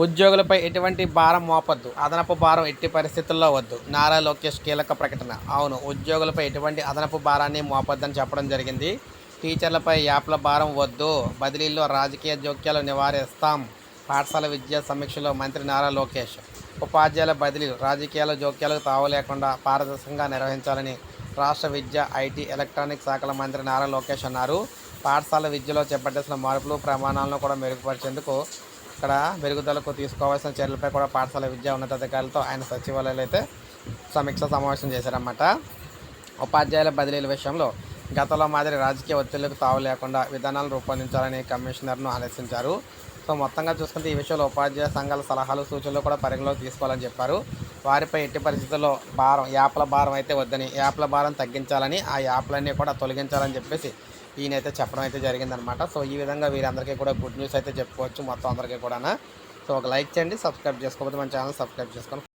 ఉద్యోగులపై ఎటువంటి భారం మోపొద్దు. అదనపు భారం ఎట్టి పరిస్థితుల్లో వద్దు. నారా లోకేష్ కీలక ప్రకటన. అవును ఉద్యోగులపై ఎటువంటి అదనపు భారాన్ని మోపొద్దని చెప్పడం జరిగింది. టీచర్లపై యాప్ల భారం వద్దు. బదిలీల్లో రాజకీయ జోక్యాలు నివారిస్తాం. పాఠశాల విద్యా సమీక్షలో మంత్రి నారా లోకేష్. ఉపాధ్యాయుల బదిలీలు రాజకీయాల జోక్యాలకు తావు లేకుండా పారదర్శకంగా నిర్వహించాలని రాష్ట్ర విద్య ఐటీ ఎలక్ట్రానిక్ శాఖల మంత్రి నారా లోకేష్ అన్నారు. పాఠశాల విద్యలో చేపట్టాల్సిన మార్పులు ప్రమాణాలను కూడా మెరుగుపరిచేందుకు ఇక్కడ మెరుగుదలకు తీసుకోవాల్సిన చర్యలపై కూడా పాఠశాల విద్యా ఉన్నతాధికారులతో ఆయన సచివాలయాలు అయితే సమీక్ష సమావేశం చేశారన్నమాట. ఉపాధ్యాయుల బదిలీల విషయంలో గతంలో మాదిరి రాజకీయ ఒత్తిళ్ళకు తావు లేకుండా విధానాలు రూపొందించాలని కమిషనర్ను ఆదేశించారు. సో మొత్తంగా చూసుకుంటే ఈ విషయంలో ఉపాధ్యాయ సంఘాల సలహాలు సూచనలు కూడా పరిగణలోకి తీసుకోవాలని చెప్పారు. వారిపై ఎట్టి పరిస్థితుల్లో భారం యాప్ల భారం అయితే వద్దని యాప్ల భారం తగ్గించాలని ఆ యాప్లన్నీ కూడా తొలగించాలని చెప్పేసి ఈయనైతే చెప్పడం అయితే జరిగిందనమాట. సో ఈ విధంగా వీరందరికీ కూడా గుడ్ న్యూస్ అయితే చెప్పుకోవచ్చు మొత్తం అందరికీ కూడా సో ఒక లైక్ చేయండి సబ్స్క్రైబ్ చేసుకోకపోతే మన ఛానల్ సబ్స్క్రైబ్ చేసుకోండి.